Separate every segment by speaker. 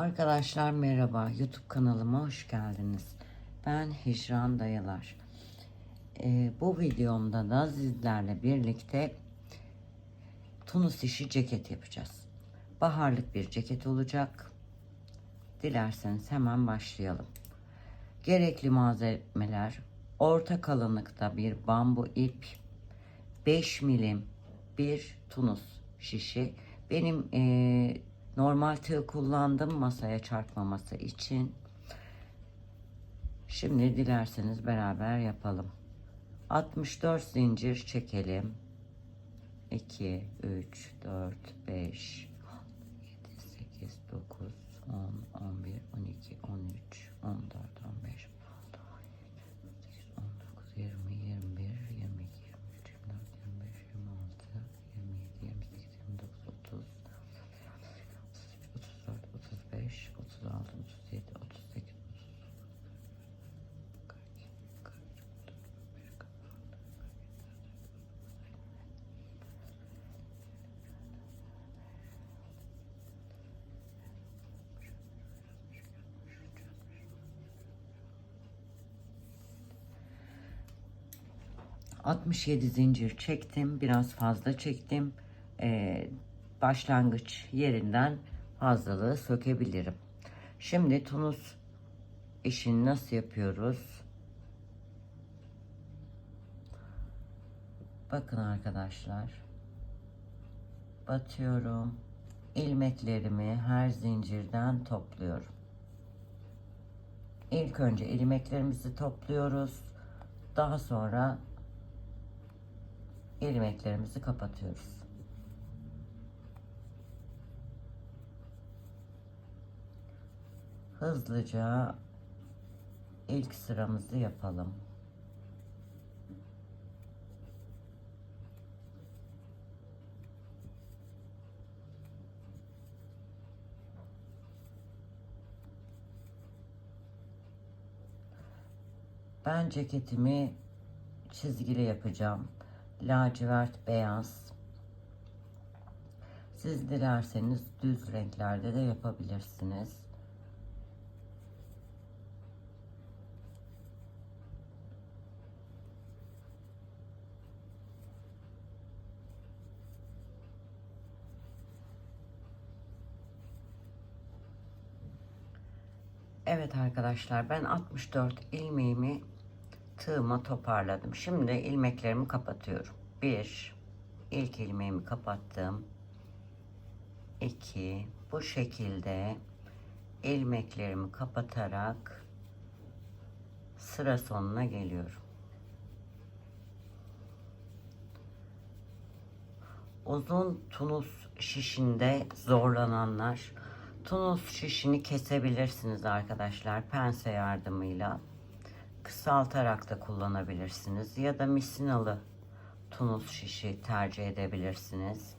Speaker 1: Arkadaşlar merhaba. YouTube kanalıma hoş geldiniz. Ben Hicran Dayılar. Ee, bu videomda da sizlerle birlikte Tunus işi ceket yapacağız. Baharlık bir ceket olacak. Dilerseniz hemen başlayalım. Gerekli malzemeler orta kalınlıkta bir bambu ip, 5 milim bir Tunus şişi. Benim eee, normal tığ kullandım masaya çarpmaması için. Şimdi dilerseniz beraber yapalım. 64 zincir çekelim. 2, 3, 4, 5, 7, 8, 9, 10, 11, 12, 13, 67 zincir çektim. Biraz fazla çektim. Ee, başlangıç yerinden fazlalığı sökebilirim. Şimdi Tunus işini nasıl yapıyoruz? Bakın arkadaşlar. Batıyorum. ilmeklerimi her zincirden topluyorum. İlk önce ilmeklerimizi topluyoruz. Daha sonra ilmeklerimizi kapatıyoruz. Hızlıca ilk sıramızı yapalım. Ben ceketimi çizgili yapacağım. Lacivert beyaz. Siz dilerseniz düz renklerde de yapabilirsiniz. Evet arkadaşlar ben 64 ilmeğimi tığıma toparladım. Şimdi ilmeklerimi kapatıyorum. 1 ilk ilmeğimi kapattım. 2 bu şekilde ilmeklerimi kapatarak sıra sonuna geliyorum. Uzun tunus şişinde zorlananlar tunus şişini kesebilirsiniz arkadaşlar pense yardımıyla kısaltarak da kullanabilirsiniz ya da misinalı tunus şişi tercih edebilirsiniz.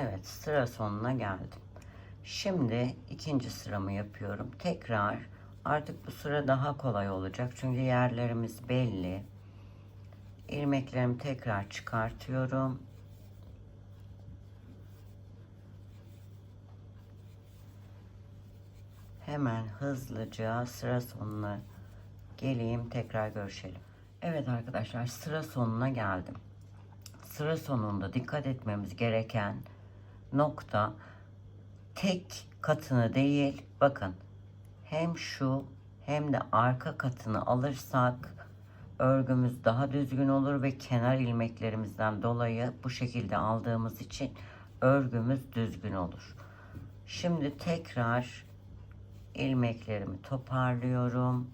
Speaker 1: Evet sıra sonuna geldim. Şimdi ikinci sıramı yapıyorum. Tekrar artık bu sıra daha kolay olacak. Çünkü yerlerimiz belli. İlmeklerimi tekrar çıkartıyorum. Hemen hızlıca sıra sonuna geleyim tekrar görüşelim. Evet arkadaşlar sıra sonuna geldim. Sıra sonunda dikkat etmemiz gereken nokta tek katını değil bakın hem şu hem de arka katını alırsak örgümüz daha düzgün olur ve kenar ilmeklerimizden dolayı bu şekilde aldığımız için örgümüz düzgün olur. Şimdi tekrar ilmeklerimi toparlıyorum.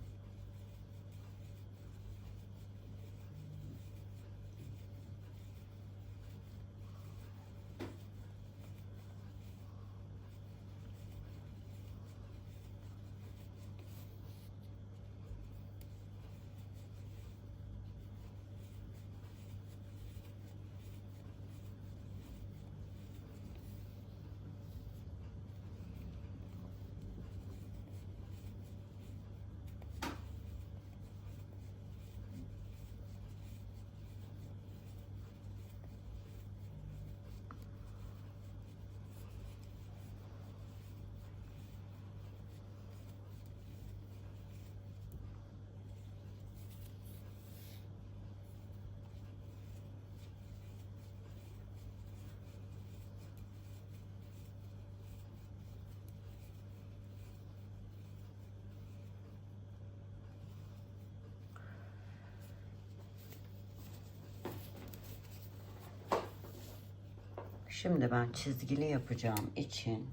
Speaker 1: Şimdi ben çizgili yapacağım için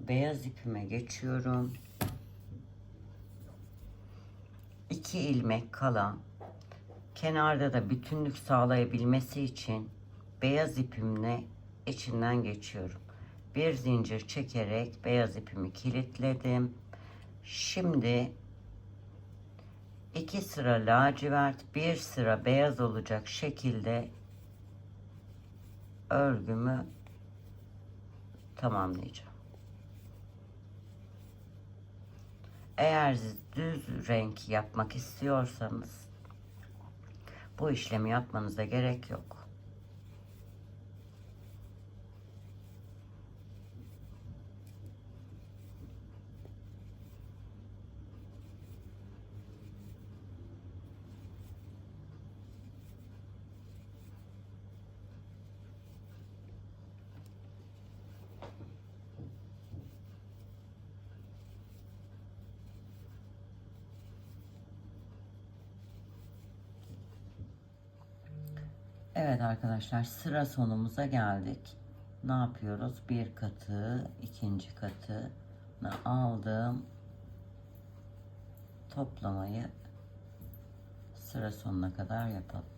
Speaker 1: beyaz ipime geçiyorum. 2 ilmek kala kenarda da bütünlük sağlayabilmesi için beyaz ipimle içinden geçiyorum. Bir zincir çekerek beyaz ipimi kilitledim. Şimdi iki sıra lacivert, bir sıra beyaz olacak şekilde örgümü tamamlayacağım. Eğer düz renk yapmak istiyorsanız bu işlemi yapmanıza gerek yok. Evet arkadaşlar sıra sonumuza geldik. Ne yapıyoruz? Bir katı, ikinci katını aldım. Toplamayı sıra sonuna kadar yapalım.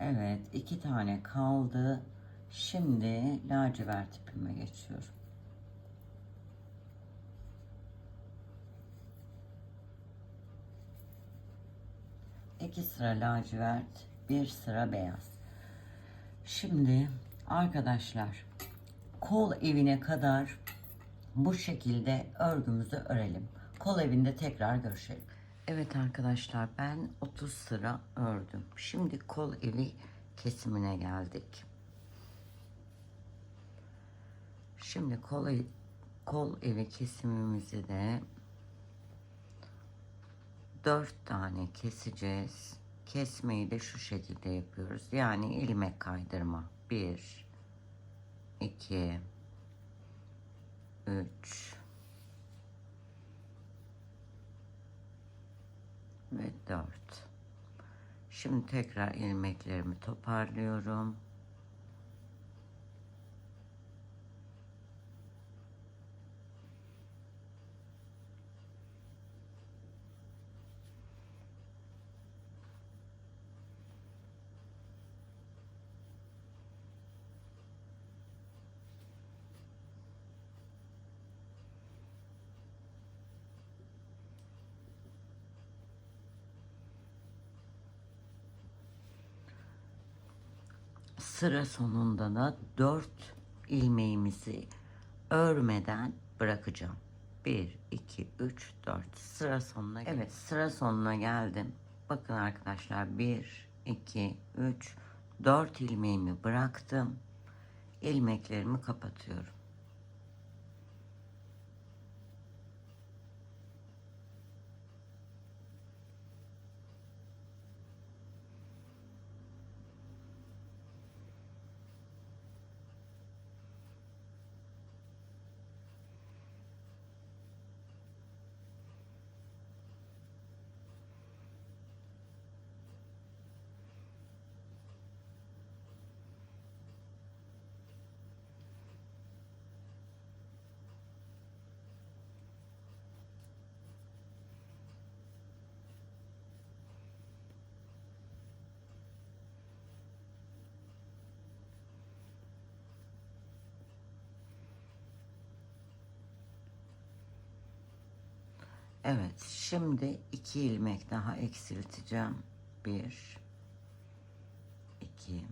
Speaker 1: Evet, iki tane kaldı. Şimdi lacivert ipime geçiyorum. İki sıra lacivert, bir sıra beyaz. Şimdi arkadaşlar kol evine kadar bu şekilde örgümüzü örelim. Kol evinde tekrar görüşelim. Evet arkadaşlar ben 30 sıra ördüm. Şimdi kol evi kesimine geldik. Şimdi kol, kol evi kesimimizi de 4 tane keseceğiz. Kesmeyi de şu şekilde yapıyoruz. Yani ilmek kaydırma. 1 2 3 ve 4. Şimdi tekrar ilmeklerimi toparlıyorum. Sıra sonunda da 4 ilmeğimizi örmeden bırakacağım. 1, 2, 3, 4. Sıra sonuna Evet sıra sonuna geldim. Bakın arkadaşlar 1, 2, 3, 4 ilmeğimi bıraktım. İlmeklerimi kapatıyorum. Evet, şimdi iki ilmek daha eksilteceğim. Bir, iki,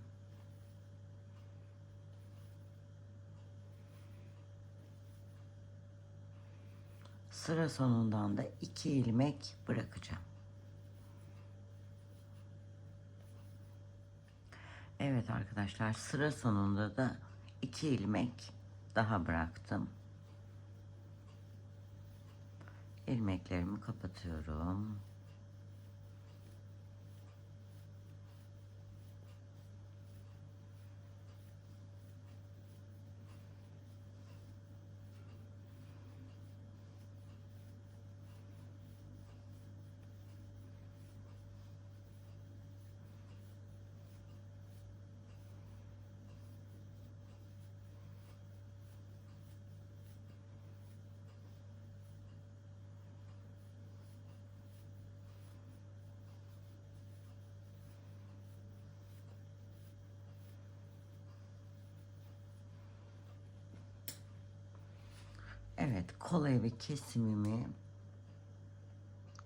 Speaker 1: sıra sonundan da iki ilmek bırakacağım. Evet arkadaşlar, sıra sonunda da iki ilmek daha bıraktım. İlmeklerimi kapatıyorum. Evet, kol evi kesimimi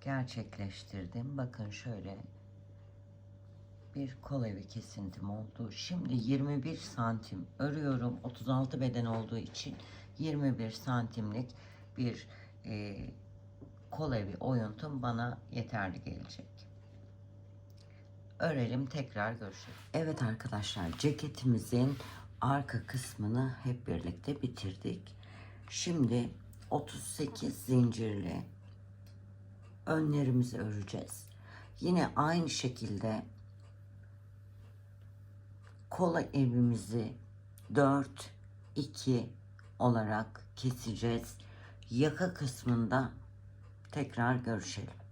Speaker 1: gerçekleştirdim. Bakın şöyle bir kol evi kesintim oldu. Şimdi 21 santim örüyorum. 36 beden olduğu için 21 santimlik bir e, kol evi oyuntum bana yeterli gelecek. Örelim tekrar görüşelim. Evet arkadaşlar ceketimizin arka kısmını hep birlikte bitirdik. Şimdi 38 zincirli önlerimizi öreceğiz. Yine aynı şekilde kola evimizi 4 2 olarak keseceğiz. Yaka kısmında tekrar görüşelim.